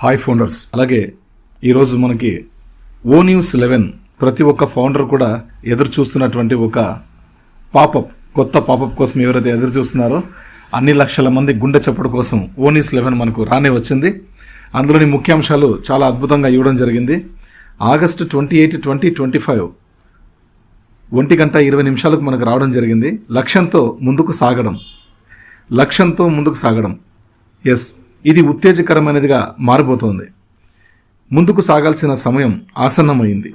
Hi founders అలాగే ఈరోజు మనకి ఓ న్యూస్ లెవెన్ ప్రతి ఒక్క ఫౌండర్ కూడా ఎదురు చూస్తున్నటువంటి ఒక పాపప్ కొత్త పాపప్ కోసం ఎవరైతే ఎదురు చూస్తున్నారో అన్ని లక్షల మంది గుండె చప్పుడు కోసం ఓ న్యూస్ లెవెన్ మనకు రానే వచ్చింది. అందులోని ముఖ్యాంశాలు చాలా అద్భుతంగా ఇవ్వడం జరిగింది. August twenty eight twenty twenty five ఒంటి గంట ఇరవై నిమిషాలకు మనకు రావడం జరిగింది. లక్ష్యంతో ముందుకు సాగడం. లక్ష్యంతో ముందుకు సాగడం. ఎస్ ఇది ఉత్తేజకరమైనదిగా మారిపోతోంది. ముందుకు సాగాల్సిన సమయం ఆసన్నమైంది.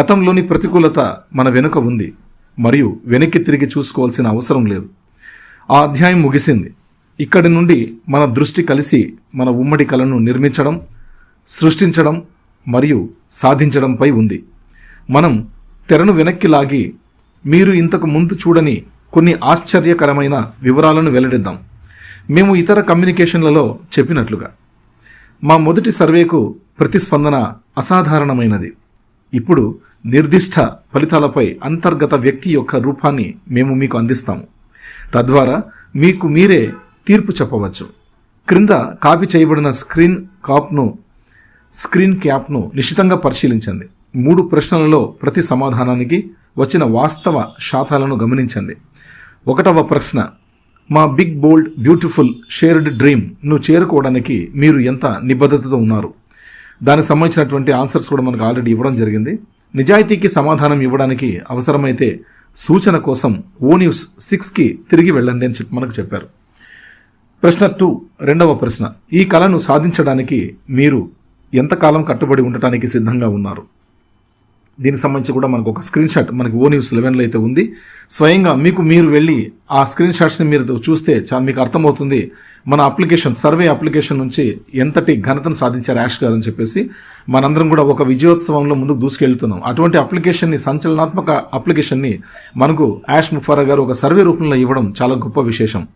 గతంలోని ప్రతికూలత మన వెనుక ఉంది మరియు వెనక్కి తిరిగి చూసుకోవాల్సిన అవసరం లేదు. ఆ అధ్యాయం ముగిసింది. ఇక్కడి నుండి మన దృష్టి కలిసి మన ఉమ్మడి కళను నిర్మించడం సృష్టించడం మరియు సాధించడంపై ఉంది. మనం తెరను వెనక్కి లాగి మీరు ఇంతకు ముందు చూడని కొన్ని ఆశ్చర్యకరమైన వివరాలను వెల్లడిద్దాం. మేము ఇతర కమ్యూనికేషన్లలో చెప్పినట్లుగా. మా మొదటి సర్వేకు ప్రతిస్పందన అసాధారణమైనది. ఇప్పుడు నిర్దిష్ట ఫలితాలపై అంతర్గత వ్యక్తి యొక్క రూపాన్ని మేము మీకు అందిస్తాము. తద్వారా మీకు మీరే తీర్పు చెప్పవచ్చు. క్రింద కాపీ చేయబడిన స్క్రీన్ కాప్ను స్క్రీన్ క్యాప్ను నిశితంగా పరిశీలించండి. మూడు ప్రశ్నలలో ప్రతి సమాధానానికి వచ్చిన వాస్తవ శాతాలను గమనించండి. ఒకటవ ప్రశ్న మా బిగ్ బోల్డ్ బ్యూటిఫుల్ షేర్డ్ డ్రీమ్ను చేరుకోవడానికి మీరు ఎంత నిబద్ధతతో ఉన్నారు? దానికి సంబంధించినటువంటి ఆన్సర్స్ కూడా మనకు ఆల్రెడీ ఇవ్వడం జరిగింది. నిజాయితీకి సమాధానం ఇవ్వడానికి అవసరమైతే సూచన కోసం ఓ న్యూస్ సిక్స్కి తిరిగి వెళ్ళండి అని చెప్పి మనకు చెప్పారు. ప్రశ్న టూ రెండవ ప్రశ్న. ఈ కళను సాధించడానికి మీరు ఎంతకాలం కట్టుబడి ఉండటానికి సిద్ధంగా ఉన్నారు? దీనికి సంబంధించి కూడా మనకు ఒక స్క్రీన్ షాట్ మనకి ఓ న్యూస్ లెవెన్లో అయితే ఉంది. స్వయంగా మీకు మీరు వెళ్ళి ఆ స్క్రీన్ షాట్స్ని మీరు చూస్తే చాలా మీకు అర్థమవుతుంది మన అప్లికేషన్ సర్వే అప్లికేషన్ నుంచి ఎంతటి ఘనతను సాధించారు యాష్ గారు అని చెప్పేసి మనందరం కూడా ఒక విజయోత్సవంలో ముందుకు దూసుకెళ్తున్నాం. అటువంటి అప్లికేషన్ని సంచలనాత్మక అప్లికేషన్ని మనకు యాష్ ముఫారా గారు ఒక సర్వే రూపంలో ఇవ్వడం చాలా గొప్ప విశేషం.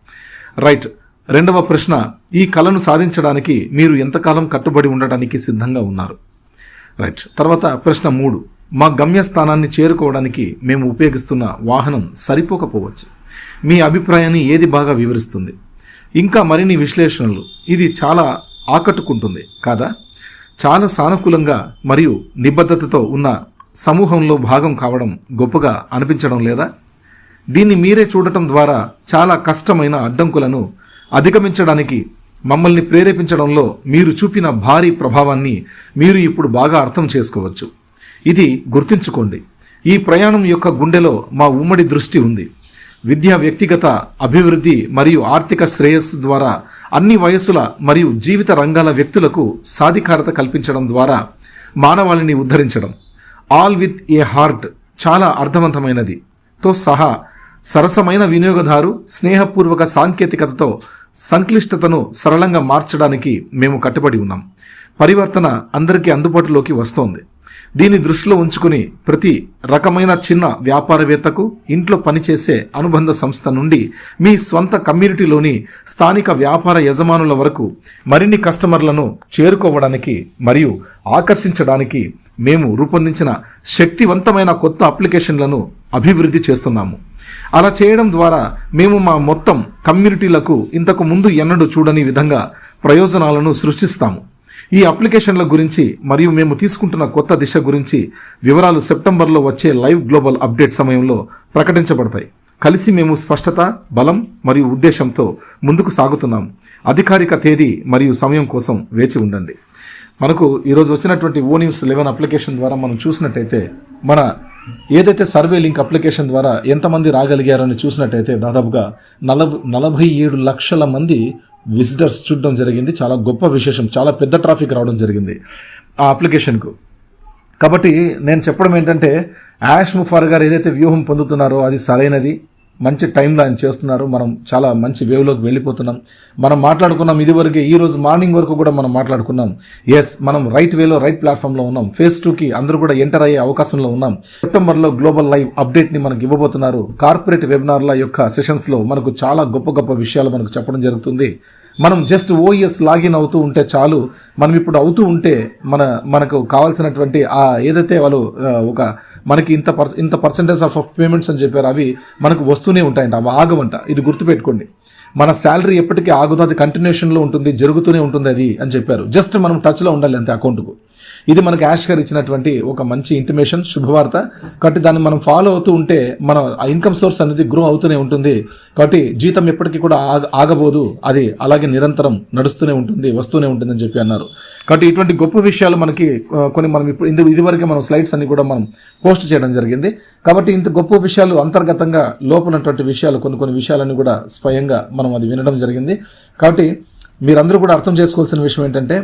రైట్. రెండవ ప్రశ్న ఈ కళను సాధించడానికి మీరు ఎంతకాలం కట్టుబడి ఉండటానికి సిద్ధంగా ఉన్నారు? రైట్. తర్వాత ప్రశ్న మూడు. మా గమ్యస్థానాన్ని చేరుకోవడానికి మేము ఉపయోగిస్తున్న వాహనం సరిపోకపోవచ్చు. మీ అభిప్రాయాన్ని ఏది బాగా వివరిస్తుంది? ఇంకా మరిన్ని విశ్లేషణలు. ఇది చాలా ఆకట్టుకుంటుంది కాదా? చాలా సానుకూలంగా మరియు నిబద్ధతతో ఉన్న సమూహంలో భాగం కావడం గొప్పగా అనిపించడం లేదా? దీన్ని మీరే చూడటం ద్వారా చాలా కష్టమైన అడ్డంకులను అధిగమించడానికి మమ్మల్ని ప్రేరేపించడంలో మీరు చూపిన భారీ ప్రభావాన్ని మీరు ఇప్పుడు బాగా అర్థం చేసుకోవచ్చు. ఇది గుర్తుంచుకోండి. ఈ ప్రయాణం యొక్క గుండెలో మా ఉమ్మడి దృష్టి ఉంది. విద్య వ్యక్తిగత అభివృద్ధి మరియు ఆర్థిక శ్రేయస్సు ద్వారా అన్ని వయసుల మరియు జీవిత రంగాల వ్యక్తులకు సాధికారత కల్పించడం ద్వారా మానవాళిని ఉద్ధరించడం. ఆల్ విత్ ఏ హార్ట్ చాలా అర్థవంతమైనది. తో సహా సరసమైన వినియోగదారు స్నేహపూర్వక సాంకేతికతతో సంక్లిష్టతను సరళంగా మార్చడానికి మేము కట్టుబడి ఉన్నాం. పరివర్తన అందరికీ అందుబాటులోకి వస్తోంది. దీన్ని దృష్టిలో ఉంచుకుని ప్రతి రకమైన చిన్న వ్యాపారవేత్తకు ఇంట్లో పనిచేసే అనుబంధ సంస్థ నుండి మీ స్వంత కమ్యూనిటీలోని స్థానిక వ్యాపార యజమానుల వరకు మరిన్ని కస్టమర్లను చేరుకోవడానికి మరియు ఆకర్షించడానికి మేము రూపొందించిన శక్తివంతమైన కొత్త అప్లికేషన్లను అభివృద్ధి చేస్తున్నాము. అలా చేయడం ద్వారా మేము మా మొత్తం కమ్యూనిటీలకు ఇంతకు ముందు ఎన్నడూ చూడని విధంగా ప్రయోజనాలను సృష్టిస్తాము. ఈ అప్లికేషన్ల గురించి మరియు మేము తీసుకుంటున్న కొత్త దిశ గురించి వివరాలు సెప్టెంబర్లో వచ్చే లైవ్ గ్లోబల్ అప్డేట్ సమయంలో ప్రకటించబడతాయి. కలిసి మేము స్పష్టత బలం మరియు ఉద్దేశంతో ముందుకు సాగుతున్నాం. అధికారిక తేదీ మరియు సమయం కోసం వేచి ఉండండి. మనకు ఈరోజు వచ్చినటువంటి ఓ న్యూస్ లెవెన్ అప్లికేషన్ ద్వారా మనం చూసినట్టయితే మన ఏదైతే సర్వే లింక్ అప్లికేషన్ ద్వారా ఎంతమంది రాగలిగారని చూసినట్టయితే దాదాపుగా నలభై నలభై ఏడు లక్షల మంది విజిటర్స్ చూడడం జరిగింది. చాలా గొప్ప విశేషం. చాలా పెద్ద ట్రాఫిక్ రావడం జరిగింది ఆ అప్లికేషన్కు కాబట్టి నేను చెప్పడం ఏంటంటే యాష్ ముఫార్ గారు ఏదైతే వ్యూహం పొందుతున్నారో అది సరైనది. మంచి టైంలో ఆయన చేస్తున్నారు. మనం చాలా మంచి వేవ్లోకి వెళ్ళిపోతున్నాం. మనం మాట్లాడుకున్నాం ఇదివరకే ఈ రోజు మార్నింగ్ వరకు కూడా మనం మాట్లాడుకున్నాం. ఎస్ మనం రైట్ వేలో రైట్ ప్లాట్ఫామ్లో ఉన్నాం. ఫేజ్ టూకి అందరూ కూడా ఎంటర్ అయ్యే అవకాశంలో ఉన్నాం. సెప్టెంబర్లో గ్లోబల్ లైవ్ అప్డేట్ని మనకు ఇవ్వబోతున్నారు. కార్పొరేట్ వెబినార్ల యొక్క సెషన్స్లో మనకు చాలా గొప్ప గొప్ప విషయాలు మనకు చెప్పడం జరుగుతుంది. మనం జస్ట్ ఓఎస్ లాగిన్ అవుతూ ఉంటే చాలు. మనం ఇప్పుడు అవుతూ ఉంటే మన మనకు కావాల్సినటువంటి ఆ ఏదైతే వాళ్ళు ఒక మనకి ఇంత పర్ ఇంత పర్సంటేజ్ ఆఫ్ ఆఫ్ పేమెంట్స్ అని చెప్పారు అవి మనకు వస్తూనే ఉంటాయంట అవి ఆగవంట. ఇది గుర్తుపెట్టుకోండి. మన శాలరీ ఎప్పటికీ ఆగుదు అది కంటిన్యూషన్లో ఉంటుంది జరుగుతూనే ఉంటుంది అది అని చెప్పారు. జస్ట్ మనం టచ్లో ఉండాలి అంతే అకౌంట్కు ఇది మనకి యాష్ గారు ఇచ్చినటువంటి ఒక మంచి ఇంటిమేషన్ శుభవార్త. కాబట్టి దాన్ని మనం ఫాలో అవుతూ ఉంటే మన ఇన్కమ్ సోర్స్ అనేది గ్రో అవుతూనే ఉంటుంది. కాబట్టి జీతం ఎప్పటికీ కూడా ఆగబోదు. అది అలాగే నిరంతరం నడుస్తూనే ఉంటుంది వస్తూనే ఉంటుందని చెప్పి అన్నారు. కాబట్టి ఇటువంటి గొప్ప విషయాలు మనకి కొన్ని మనం ఇప్పుడు ఇందు ఇదివరకే మనం స్లైడ్స్ అన్ని కూడా మనం పోస్ట్ చేయడం జరిగింది. కాబట్టి ఇంత గొప్ప విషయాలు అంతర్గతంగా లోపలటువంటి విషయాలు కొన్ని కొన్ని విషయాలన్నీ కూడా స్వయంగా మనం అది వినడం జరిగింది. కాబట్టి మీరందరూ కూడా అర్థం చేసుకోవాల్సిన విషయం ఏంటంటే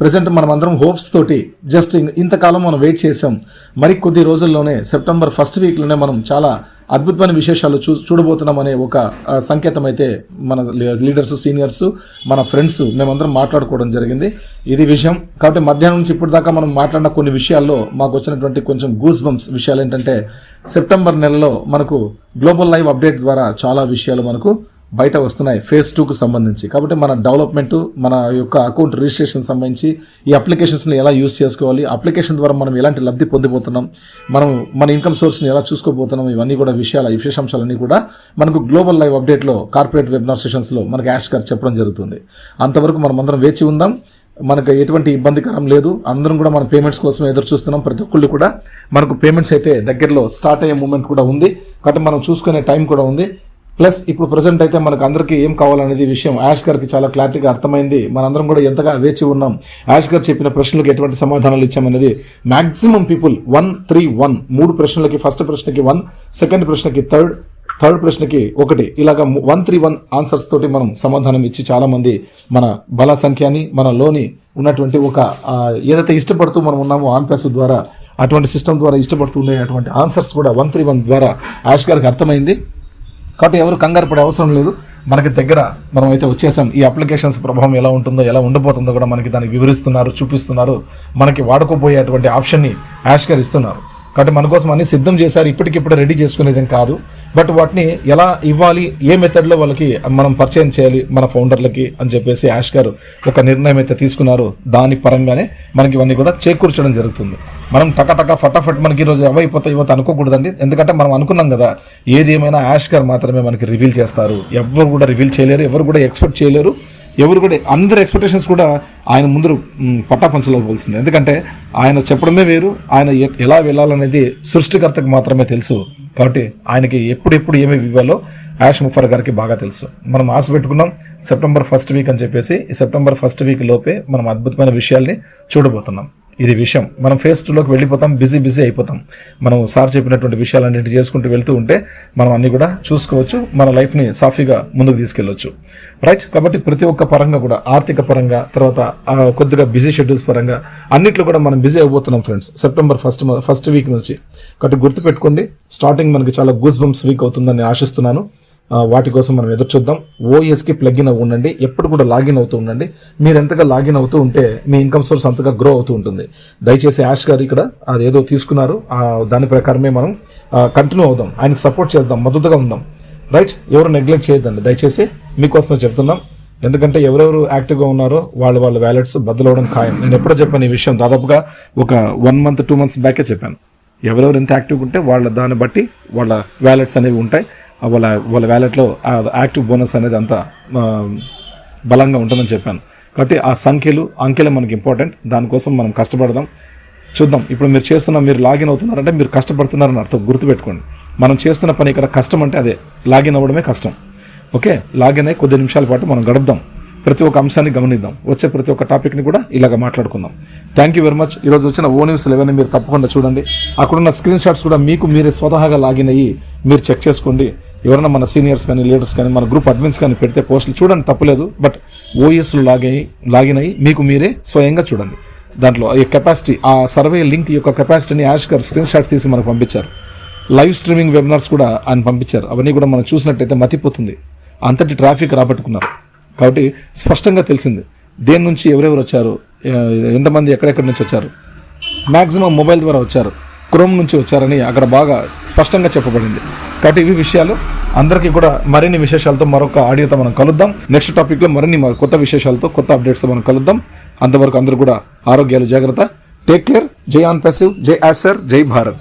ప్రజెంట్ మనం అందరం హోప్స్ తోటి జస్ట్ ఇంతకాలం మనం వెయిట్ చేసాం మరి కొద్ది రోజుల్లోనే సెప్టెంబర్ ఫస్ట్ వీక్లోనే మనం చాలా అద్భుతమైన విశేషాలు చూ చూడబోతున్నాం అనే ఒక సంకేతం అయితే మన లీడర్స్ సీనియర్స్ మన ఫ్రెండ్స్ మేమందరం మాట్లాడుకోవడం జరిగింది. ఇది విషయం. కాబట్టి మధ్యాహ్నం నుంచి ఇప్పుడు దాకా మనం మాట్లాడిన కొన్ని విషయాల్లో మాకు వచ్చినటువంటి కొంచెం గూస్ బంప్స్ విషయాలు ఏంటంటే సెప్టెంబర్ నెలలో మనకు గ్లోబల్ లైవ్ అప్డేట్ ద్వారా చాలా విషయాలు మనకు బయట వస్తున్నాయి ఫేజ్ టూకు సంబంధించి. కాబట్టి మన డెవలప్మెంట్ మన యొక్క అకౌంట్ రిజిస్ట్రేషన్ సంబంధించి ఈ అప్లికేషన్స్ని ఎలా యూజ్ చేసుకోవాలి అప్లికేషన్ ద్వారా మనం ఎలాంటి లబ్ధి పొందిపోతున్నాం మనం మన ఇన్కమ్ సోర్స్ని ఎలా చూసుకోబోతున్నాం ఇవన్నీ కూడా విషయాలు విశేషాంశాలన్నీ కూడా మనకు గ్లోబల్ లైవ్ అప్డేట్లో కార్పొరేట్ వెబినార్ సెషన్స్లో మనకు యాష్ గారు చెప్పడం జరుగుతుంది. అంతవరకు మనం అందరం వేచి ఉందాం. మనకు ఎటువంటి ఇబ్బందికరం లేదు. అందరం కూడా మన పేమెంట్స్ కోసం ఎదురు చూస్తున్నాం ప్రతి ఒక్కళ్ళు కూడా మనకు పేమెంట్స్ అయితే దగ్గరలో స్టార్ట్ అయ్యే మూమెంట్ కూడా ఉంది. కాబట్టి మనం చూసుకునే టైం కూడా ఉంది. ప్లస్ ఇప్పుడు ప్రజెంట్ అయితే మనకు అందరికీ ఏం కావాలనేది విషయం. యాష్ గారికి చాలా క్లారిటీగా అర్థమైంది. మనందరం కూడా ఎంతగా వేచి ఉన్నాం. యాష్ గారు చెప్పిన ప్రశ్నలకు ఎటువంటి సమాధానాలు ఇచ్చామనేది maximum people one three one మూడు ప్రశ్నలకి ఫస్ట్ ప్రశ్నకి వన్ సెకండ్ ప్రశ్నకి థర్డ్ థర్డ్ ప్రశ్నకి ఒకటి. ఇలాగా వన్ త్రీ వన్ ఆన్సర్స్ తోటి మనం సమాధానం ఇచ్చి చాలా మంది మన బల సంఖ్యని మన లోని ఉన్నటువంటి ఒక ఏదైతే ఇష్టపడుతూ మనం ఉన్నామో ఆన్ ద్వారా అటువంటి సిస్టమ్ ద్వారా ఇష్టపడుతూ ఉండే అటువంటి ఆన్సర్స్ కూడా వన్ త్రీ వన్ ద్వారా యాష్ గారికి అర్థమైంది. కాబట్టి ఎవరు కంగారు పడే అవసరం లేదు. మనకి దగ్గర మనం అయితే వచ్చేసాం. ఈ అప్లికేషన్స్ ప్రభావం ఎలా ఉంటుందో ఎలా ఉండబోతుందో కూడా మనకి దానికి వివరిస్తున్నారు చూపిస్తున్నారు. మనకి వాడుకోబోయేటువంటి ఆప్షన్ని యాష్ ఇస్తున్నారు. కాబట్టి మన కోసం అన్ని సిద్ధం చేశారు. ఇప్పటికిప్పుడు రెడీ చేసుకునేది కాదు. బట్ వాటిని ఎలా ఇవ్వాలి ఏ మెథడ్లో వాళ్ళకి మనం పరిచయం చేయాలి మన ఫౌండర్లకి అని చెప్పేసి యాష్ గారు ఒక నిర్ణయం అయితే తీసుకున్నారు. దాని పరంగానే మనకి ఇవన్నీ కూడా చేకూర్చడం జరుగుతుంది. మనం టకటక ఫటాఫట్ మనకి ఈరోజు అవైపోతాయి ఇవ్వత అనుకోకూడదండి. ఎందుకంటే మనం అనుకున్నాం కదా ఏది ఏమైనా యాష్ గారు మాత్రమే మనకి రివీల్ చేస్తారు. ఎవరు కూడా రివీల్ చేయలేరు ఎవరు కూడా ఎక్స్పెక్ట్ చేయలేరు. ఎవరు కూడా అందరి ఎక్స్పెక్టేషన్స్ కూడా ఆయన ముందు పట్టా పంచలో పోల్సింది ఎందుకంటే ఆయన చెప్పడమే వేరు ఆయన ఎలా వెళ్ళాలనేది సృష్టికర్తకు మాత్రమే తెలుసు. కాబట్టి ఆయనకి ఎప్పుడెప్పుడు ఏమి ఇవ్వాలో యాష్ ముఫర్ గారికి బాగా తెలుసు. మనం ఆశ పెట్టుకున్నాం సెప్టెంబర్ ఫస్ట్ వీక్ అని చెప్పేసి ఈ సెప్టెంబర్ ఫస్ట్ వీక్ లోపే మనం అద్భుతమైన విషయాల్ని చూడబోతున్నాం. ఇది విషయం. మనం ఫేస్ టూలోకి వెళ్ళిపోతాం బిజీ బిజీ అయిపోతాం. మనం సార్ చెప్పినటువంటి విషయాలన్నింటి చేసుకుంటూ వెళ్తూ ఉంటే మనం అన్ని కూడా చూసుకోవచ్చు మన లైఫ్ని సాఫీగా ముందుకు తీసుకెళ్ళొచ్చు. రైట్ కాబట్టి ప్రతి ఒక్క పరంగా కూడా ఆర్థిక పరంగా తర్వాత కొద్దిగా బిజీ షెడ్యూల్స్ పరంగా అన్నిట్లో కూడా మనం బిజీ అయిపోతున్నాం friends. September first first week నుంచి. కాబట్టి గుర్తుపెట్టుకోండి స్టార్టింగ్ మనకి చాలా గూస్ బంప్స్ వీక్ అవుతుందని ఆశిస్తున్నాను. వాటి కోసం మనం ఎదురు చూద్దాం. ఓఎస్కి ప్లగ్ఇన్ అవ్వ ఉండండి ఎప్పుడు కూడా లాగిన్ అవుతూ ఉండండి. మీరు ఎంతగా లాగిన్ అవుతూ ఉంటే మీ ఇన్కమ్ సోర్స్ అంతగా గ్రో అవుతూ ఉంటుంది. దయచేసి యాష్ గారు ఇక్కడ అది ఏదో తీసుకున్నారు. దాని ప్రకారమే మనం కంటిన్యూ అవుదాం. ఆయనకు సపోర్ట్ చేద్దాం. మద్దతుగా ఉందాం. రైట్ ఎవరు నెగ్లెక్ట్ చేయొద్దండి. దయచేసి మీకోసమే చెప్తున్నాం. ఎందుకంటే ఎవరెవరు యాక్టివ్గా ఉన్నారో వాళ్ళ వాళ్ళ వ్యాలెట్స్ బద్దలవడం ఖాయం. నేను ఎప్పుడో చెప్పాను ఈ విషయం. దాదాపుగా ఒక వన్ మంత్ టూ మంత్స్ బ్యాకే చెప్పాను. ఎవరెవరు ఎంత యాక్టివ్గా ఉంటే వాళ్ళ దాన్ని బట్టి వాళ్ళ వ్యాలెట్స్ అనేవి ఉంటాయి. వాళ్ళ వాళ్ళ వ్యాలెట్లో ఆ యాక్టివ్ బోనస్ అనేది అంత బలంగా ఉంటుందని చెప్పాను. కాబట్టి ఆ సంఖ్యలు అంకెలు మనకి ఇంపార్టెంట్. దానికోసం మనం కష్టపడదాం. చూద్దాం. ఇప్పుడు మీరు చేస్తున్న మీరు లాగిన్ అవుతున్నారంటే మీరు కష్టపడుతున్నారని అర్థం. గుర్తుపెట్టుకోండి. మనం చేస్తున్న పని ఇక్కడ కష్టం అంటే అదే. లాగిన్ అవ్వడమే కష్టం. ఓకే? లాగిన్ అయ్యి కొద్ది నిమిషాల పాటు మనం గడుపుదాం. ప్రతి ఒక్క అంశాన్ని గమనిద్దాం. వచ్చే ప్రతి ఒక్క టాపిక్ని కూడా ఇలాగ మాట్లాడుకుందాం. థ్యాంక్ యూ వెరీ మచ్ ఈరోజు వచ్చిన ఓ న్యూస్ లెవెన్ మీరు తప్పకుండా చూడండి. అక్కడున్న స్క్రీన్ షాట్స్ కూడా మీకు మీరే స్వతహాగా లాగిన్ అయ్యి మీరు చెక్ చేసుకోండి. ఎవరైనా మన సీనియర్స్ కానీ లీడర్స్ కానీ మన గ్రూప్ అడ్మిన్స్ కానీ పెడితే పోస్టులు చూడండి తప్పలేదు. బట్ ఓఎస్లు లాగిన్ లాగిన్ అయ్యి మీకు మీరే స్వయంగా చూడండి. దాంట్లో ఈ కెపాసిటీ ఆ సర్వే లింక్ యొక్క కెపాసిటీని యాష్కర్ స్క్రీన్ షాట్స్ తీసి మనకు పంపించారు. లైవ్ స్ట్రీమింగ్ వెబినార్స్ కూడా ఆయన పంపించారు. అవన్నీ కూడా మనం చూసినట్టయితే మతిపోతుంది. అంతటి ట్రాఫిక్ రాబట్టుకున్నారు. కాబట్టి స్పష్టంగా తెలిసింది. దేని నుంచి ఎవరెవరు వచ్చారు? ఎంతమంది ఎక్కడెక్కడి నుంచి వచ్చారు? మ్యాక్సిమం మొబైల్ ద్వారా వచ్చారు. క్రోమ్ నుంచి వచ్చారని అక్కడ బాగా స్పష్టంగా చెప్పబడింది. కాబట్టి ఇవి విషయాలు అందరికీ కూడా మరిన్ని విశేషాలతో మరొక ఆడియోతో మనం కలుద్దాం. నెక్స్ట్ టాపిక్లో మరిన్ని కొత్త విశేషాలతో కొత్త అప్డేట్స్తో మనం కలుద్దాం. అంతవరకు అందరూ కూడా ఆరోగ్యాలు జాగ్రత్త. Take care. జై ఆన్ ప్యాసివ్. జై ఆసర్. జై భారత్.